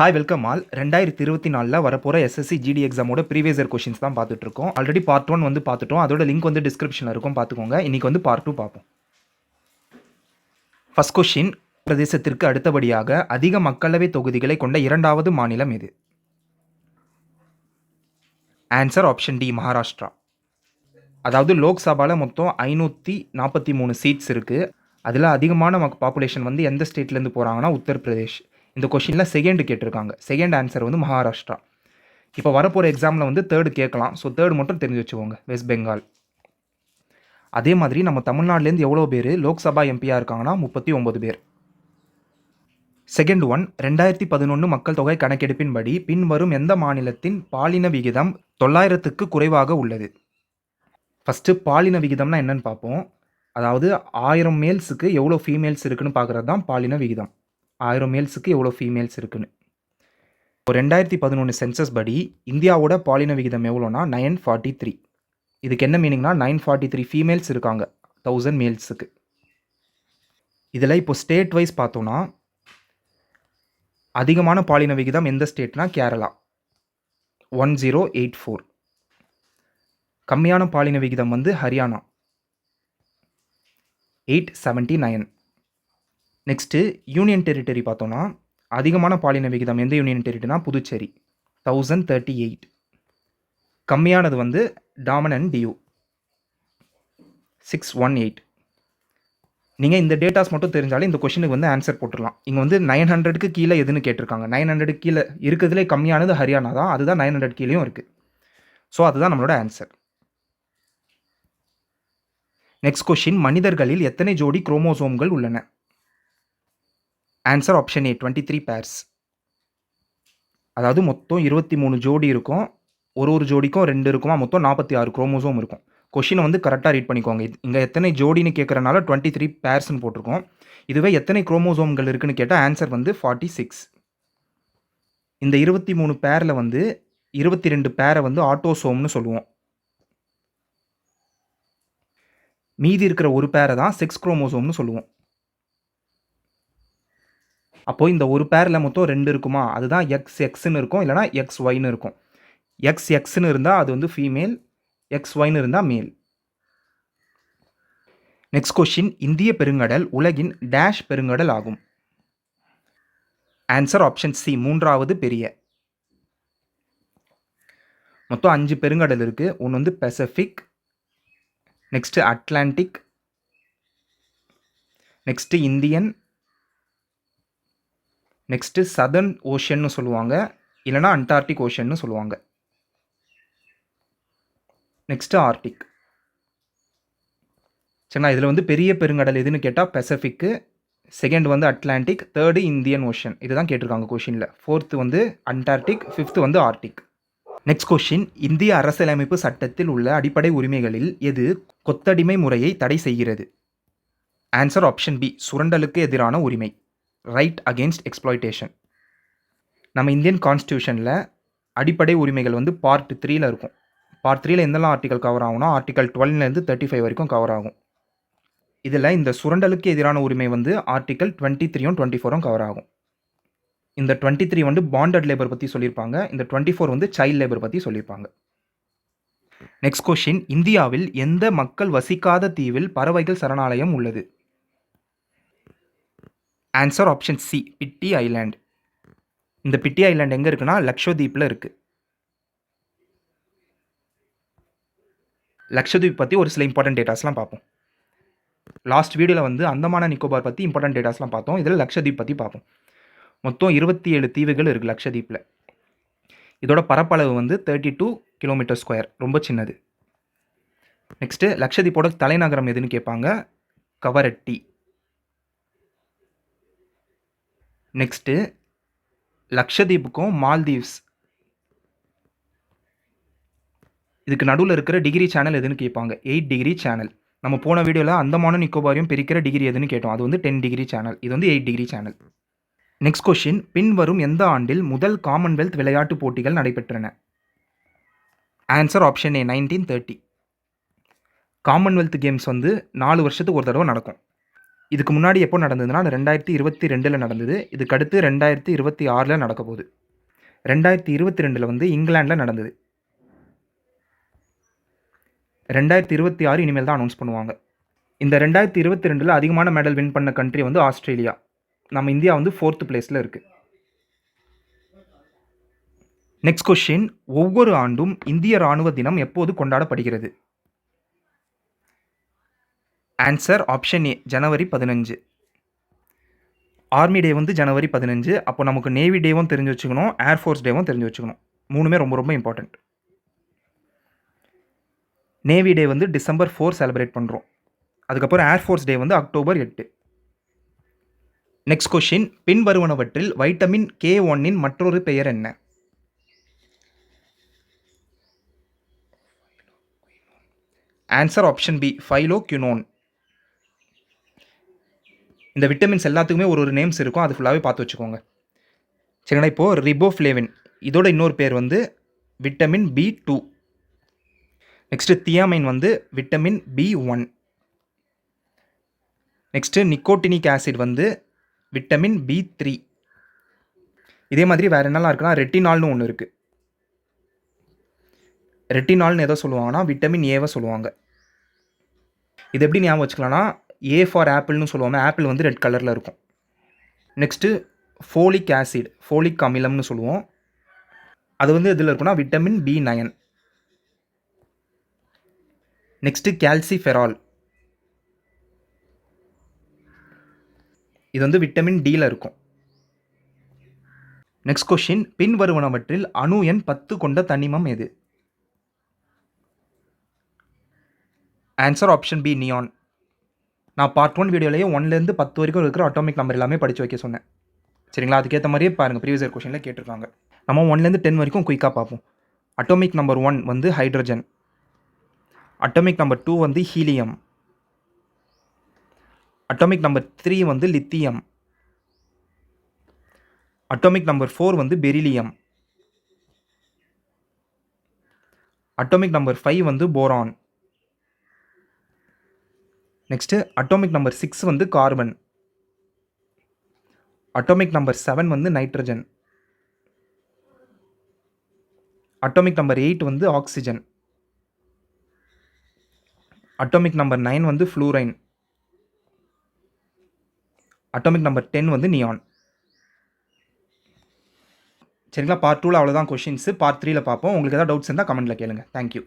Hi welcome all ரெண்டாயிரத்தி இருபத்தி நாலில் வரப்போகிற எஸ்எஸ்சி ஜிடி எக்ஸாமோட ப்ரீவியஸ் இயர் கொஷின்ஸ் தான் பார்த்துட்டு இருக்கோம் ஆல்ரெடி பார்ட் ஒன் வந்து பார்த்துட்டோம். அதோட லிங்க் வந்து டிஸ்கிரிப்ஷனில் இருக்கும். பார்த்துக்கோங்க. இன்றைக்கி வந்து பார்ட் டூ பார்ப்போம். ஃபஸ்ட் கொஷின் பிரதேசத்திற்கு அடுத்தபடியாக அதிக மக்களவை தொகுதிகளை கொண்ட இரண்டாவது மாநிலம் எது? ஆன்சர் ஆப்ஷன் டி மகாராஷ்டிரா அதாவது லோக்சபாவில் மொத்தம் ஐநூற்றி நாற்பத்தி மூணு சீட்ஸ் இருக்குது அதில் அதிகமான மக் பாப்புலேஷன் வந்து எந்த ஸ்டேட்லேருந்து போகிறாங்கன்னா உத்தரப்பிரதேஷ். இந்த கொஷினில் செகண்ட் கேட்டிருக்காங்க. செகண்ட் ஆன்சர் வந்து மகாராஷ்டிரா. இப்போ வரப்போகிற எக்ஸாமில் வந்து தேர்டு கேட்கலாம். ஸோ தேர்டு மட்டும் தெரிஞ்சு வச்சுக்கோங்க வெஸ்ட் பெங்கால் அதே மாதிரி நம்ம தமிழ்நாட்டிலேருந்து எவ்வளோ பேர்? லோக்சபா எம்பியாக இருக்காங்கன்னா முப்பத்தி ஒம்பது பேர். செகண்ட் ஒன் ரெண்டாயிரத்தி பதினொன்று மக்கள் தொகை கணக்கெடுப்பின்படி பின்வரும் எந்த மாநிலத்தின் பாலின விகிதம் தொள்ளாயிரத்துக்கு குறைவாக உள்ளது? ஃபஸ்ட்டு பாலின விகிதம்னா என்னன்னு பார்ப்போம். அதாவது ஆயிரம் மேல்ஸுக்கு எவ்வளோ ஃபீமேல்ஸ் இருக்குன்னு பார்க்குறது தான் பாலின விகிதம். ஆயிரம் மேல்ஸுக்கு எவ்வளோ ஃபீமேல்ஸ் இருக்குன்னு. இப்போ ரெண்டாயிரத்தி பதினொன்று சென்சஸ் படி இந்தியாவோட பாலின விகிதம் எவ்வளோனா நைன் ஃபார்ட்டி த்ரீ. இதுக்கு என்ன மீனிங்னா நைன் ஃபார்ட்டி த்ரீ ஃபீமேல்ஸ் இருக்காங்க தௌசண்ட் மேல்ஸுக்கு இதில் இப்போ ஸ்டேட் வைஸ் பார்த்தோன்னா அதிகமான பாலின விகிதம் எந்த ஸ்டேட்னா Kerala. One zero eight four. கம்மியான பாலின விகிதம் வந்து Haryana. Eight seventy nine. Next union territory பார்த்தோன்னா அதிகமான பாலின விகிதம் எந்த யூனியன் டெரிட்டரினா புதுச்சேரி. தௌசண்ட் தேர்ட்டி எயிட் கம்மியானது வந்து Daman and Diu six one eight நீங்கள் இந்த டேட்டாஸ் மட்டும் தெரிஞ்சாலே இந்த கொஷினுக்கு வந்து ஆன்சர் போட்டுடலாம். இங்கே வந்து நைன் ஹண்ட்ரடுக்கு கீழே எதுன்னு கேட்டிருக்காங்க. நைன் ஹண்ட்ரடுக்கு கீழே இருக்கிறதுலே கம்மியானது ஹரியானா தான். அதுதான் நைன் ஹண்ட்ரட் கீழேயும் இருக்குது ஸோ அதுதான் நம்மளோட ஆன்சர் நெக்ஸ்ட் கொஷின் மனிதர்களில் எத்தனை ஜோடி குரோமோசோம்கள் உள்ளன? Answer option A twenty three pairs அதாவது மொத்தம் இருபத்தி மூணு ஜோடி இருக்கும். ஒரு ஒரு ஜோடிக்கும் ரெண்டு இருக்குமா? மொத்தம் நாற்பத்தி ஆறு குரோமோசோம் இருக்கும். கொஷினை வந்து கரெக்டாக ரீட் பண்ணிக்கோங்க. இங்கே எத்தனை ஜோடின்னு கேட்குறனால டுவெண்ட்டி த்ரீ பேர்ஸ்னு போட்டிருக்கோம். இதுவே எத்தனை குரோமோசோம்கள் இருக்குன்னு கேட்டால் ஆன்சர் வந்து ஃபார்ட்டி சிக்ஸ் இந்த இருபத்தி மூணு பேரில் வந்து இருபத்தி ரெண்டு பேரை வந்து ஆட்டோசோம்னு சொல்லுவோம். மீதி இருக்கிற ஒரு பேரை தான் செக்ஸ் குரோமோசோம்னு சொல்லுவோம். அப்போது இந்த ஒரு பேரில் மொத்தம் ரெண்டு இருக்குமா? அதுதான் எக்ஸ் எக்ஸ்னு இருக்கும் இல்லைனா எக்ஸ் ஒய்னு இருக்கும். எக்ஸ் எக்ஸ்னு இருந்தால் அது வந்து ஃபீமேல் எக்ஸ் ஒய்னு இருந்தால் மேல் நெக்ஸ்ட் கொஷின் இந்திய பெருங்கடல் உலகின் டேஷ் பெருங்கடல் ஆகும். ஆன்சர் ஆப்ஷன் சி மூன்றாவது பெரிய. மொத்தம் அஞ்சு பெருங்கடல் இருக்குது ஒன்று வந்து Pacific next Atlantic next Indian next southern ஓஷன்னு சொல்லுவாங்க. இல்லைனா அண்டார்டிக் ஓஷன்னு சொல்லுவாங்க. நெக்ஸ்ட்டு ஆர்டிக் சரிங்களா? இதில் வந்து பெரிய பெருங்கடல் எதுன்னு கேட்டால் பெசிஃபிக்கு செகண்ட் வந்து அட்லாண்டிக் தேர்டு இந்தியன் ஓஷன் இதுதான் கேட்டிருக்காங்க கொஷினில் ஃபோர்த்து வந்து அண்டார்டிக் ஃபிஃப்த்து வந்து ஆர்டிக் நெக்ஸ்ட் கொஷின் இந்திய அரசியலமைப்பு சட்டத்தில் உள்ள அடிப்படை உரிமைகளில் எது கொத்தடிமை முறையை தடை செய்கிறது? ஆன்சர் ஆப்ஷன் பி சுரண்டலுக்கு எதிரான உரிமை. ரைட் அகேன்ஸ்ட் எக்ஸ்ப்ளாய்டேஷன் நம்ம இந்தியன் கான்ஸ்டியூஷனில் அடிப்படை உரிமைகள் வந்து பார்ட் த்ரீயில் இருக்கும். பார்ட் த்ரீயில் எந்தெல்லாம் ஆர்டிக்கல் கவர் ஆகும்னா ஆர்டிக்கல் டுவெல்லேருந்து தேர்ட்டி ஃபைவ் வரைக்கும் கவர் ஆகும். இதில் இந்த சுரண்டலுக்கு எதிரான உரிமை வந்து ஆர்டிக்கல் டுவெண்ட்டி த்ரீயும் டுவெண்ட்டி ஃபோரும் கவர் ஆகும். இந்த டுவெண்ட்டி த்ரீ வந்து பாண்டட் லேபர் பற்றி சொல்லியிருப்பாங்க. இந்த டுவெண்ட்டி ஃபோர் வந்து சைல்ட் லேபர் பற்றி சொல்லியிருப்பாங்க. நெக்ஸ்ட் கொஷின் இந்தியாவில் எந்த மக்கள் வசிக்காத தீவில் பறவைகள் சரணாலயம் உள்ளது? Answer option C Pitti island இந்த பிட்டி ஐலாண்ட் எங்கே இருக்குன்னா லக்ஷதீப்பில் இருக்குது லக்ஷதீப் பற்றி ஒரு சில இம்பார்ட்டன்ட் டேட்டாஸ்லாம் பார்ப்போம் லாஸ்ட் வீடியோவில் வந்து அந்தமான நிக்கோபார் பற்றி இம்பார்ட்டன்ட் டேட்டாஸ்லாம் பார்த்தோம் இதில் லக்ஷதீப் பற்றி பார்ப்போம் மொத்தம் இருபத்தி ஏழு தீவுகள் இருக்குது லக்ஷதீப்பில் இதோட பரப்பளவு வந்து தேர்ட்டி டூ கிலோமீட்டர் ஸ்கொயர் ரொம்ப சின்னது. நெக்ஸ்ட்டு லக்ஷதீப்போட தலைநகரம் எதுன்னு கேட்பாங்க கவரட்டி. Next லக்ஷதீப்புக்கும் Maldives. இதுக்கு நடுவில் இருக்கிற டிகிரி சேனல் எதுன்னு கேட்பாங்க. Eight degree channel. நம்ம போன வீடியோவில் அந்தமான நிக்கோபாரியும் பிரிக்கிற டிகிரி எதுன்னு கேட்டோம். அது வந்து டென் டிகிரி சேனல். இது வந்து eight degree channel. Next question பின்வரும் எந்த ஆண்டில் முதல் காமன்வெல்த் விளையாட்டுப் போட்டிகள் நடைபெற்றன? Answer option A nineteen thirty. Commonwealth games வந்து நாலு வருஷத்துக்கு ஒரு தடவை நடக்கும். இதுக்கு முன்னாடி எப்போ நடந்ததுன்னா ரெண்டாயிரத்தி இருபத்தி ரெண்டில் நடந்தது. இதுக்கு அடுத்து ரெண்டாயிரத்தி இருபத்தி ஆறில் நடக்க போகுது. ரெண்டாயிரத்தி இருபத்தி ரெண்டில் வந்து இங்கிலாண்டில் நடந்தது. ரெண்டாயிரத்தி இருபத்தி ஆறு இனிமேல் தான் அனௌன்ஸ் பண்ணுவாங்க. இந்த ரெண்டாயிரத்தி இருபத்தி ரெண்டில் அதிகமான மெடல் வின் பண்ண கண்ட்ரி வந்து ஆஸ்திரேலியா. நம்ம இந்தியா வந்து ஃபோர்த்து பிளேஸில் இருக்குது நெக்ஸ்ட் கொஷின் ஒவ்வொரு ஆண்டும் இந்திய ராணுவ தினம் எப்போது கொண்டாடப்படுகிறது? ஆன்சர் ஆப்ஷன் ஏ ஜனவரி பதினஞ்சு. ஆர்மி டே வந்து ஜனவரி பதினஞ்சு. அப்போ நமக்கு நேவி டேவும் தெரிஞ்சு வச்சுக்கணும். ஏர்ஃபோர்ஸ் டேவும் தெரிஞ்சு வச்சுக்கணும். மூணுமே ரொம்ப ரொம்ப இம்பார்ட்டண்ட் நேவி டே வந்து டிசம்பர் ஃபோர் செலிப்ரேட் பண்ணுறோம் அதுக்கப்புறம் ஏர்ஃபோர்ஸ் டே வந்து அக்டோபர் எட்டு. நெக்ஸ்ட் கொஷின் பின்வருவனவற்றில் வைட்டமின் கே ஒன்னின் மற்றொரு பெயர் என்ன? Answer option B phylloquinone இந்த விட்டமின்ஸ் எல்லாத்துக்குமே ஒரு ஒரு நேம்ஸ் இருக்கும். அது ஃபுல்லாகவே பார்த்து வச்சுக்கோங்க. சரிங்களா? இப்போது ரிபோஃப்ளேவின் இதோட இன்னொரு பேர் வந்து vitamin B two next thiamine வந்து vitamin B one next nicotinic acid வந்து விட்டமின் பி த்ரீ இதே மாதிரி வேறு என்னெல்லாம் இருக்குன்னா ரெட்டினால்னு ஒன்று இருக்குது ரெட்டினால்னு எதோ சொல்லுவாங்கன்னா விட்டமின் ஏவை சொல்லுவாங்க. இது எப்படி ஞாபகம் வச்சுக்கலாம்னா ஏ ஃபார் ஆப்பிள்னு சொல்லுவோம் ஆப்பிள் வந்து ரெட் கலரில் இருக்கும். நெக்ஸ்ட்டு ஃபோலிக் ஆசிட் ஃபோலிக் அமிலம்னு சொல்லுவோம். அது வந்து எதில் இருக்குன்னா vitamin B nine next calciferol இது வந்து விட்டமின் டியில் இருக்கும். நெக்ஸ்ட் கொஷின் பின்வருவனவற்றில் அணு எண் பத்து கொண்ட தனிமம் எது? ஆன்சர் ஆப்ஷன் பி நியான் நான் பார்ட் ஒன் வீடியோலேயே ஒன்லேருந்து பத்து வரைக்கும் இருக்கிற அட்டாமிக் நம்பர் எல்லாமே படித்து வைக்க சொன்னேன். சரிங்களா? அதுக்கேற்ற மாதிரியே பாருங்கள் ப்ரீவியஸ் இயர் கொஷனில் கேட்டிருக்காங்க. நம்ம ஒன்லேருந்து டென் வரைக்கும் குயிக்காக பார்ப்போம். அட்டாமிக் நம்பர் ஒன் வந்து ஹைட்ரஜன் அட்டாமிக் நம்பர் டூ வந்து ஹீலியம் அட்டாமிக் நம்பர் த்ரீ வந்து லித்தியம் அட்டாமிக் நம்பர் ஃபோர் வந்து பெரிலியம் அட்டாமிக் நம்பர் ஃபைவ் வந்து boron next atomic number six வந்து கார்பன் அட்டோமிக் நம்பர் செவன் வந்து நைட்ரஜன் அட்டோமிக் நம்பர் எயிட் வந்து oxygen atomic number nine வந்து fluorine atomic number ten வந்து neon சரிங்களா? Part டூவில் அவ்வளோதான் கொஷின்ஸு பார்ட் த்ரீயில் பார்ப்போம். உங்களுக்கு ஏதாவது டவுட்ஸ் இருந்தால் கமெண்ட்டில் கேளுங்க. தேங்க்யூ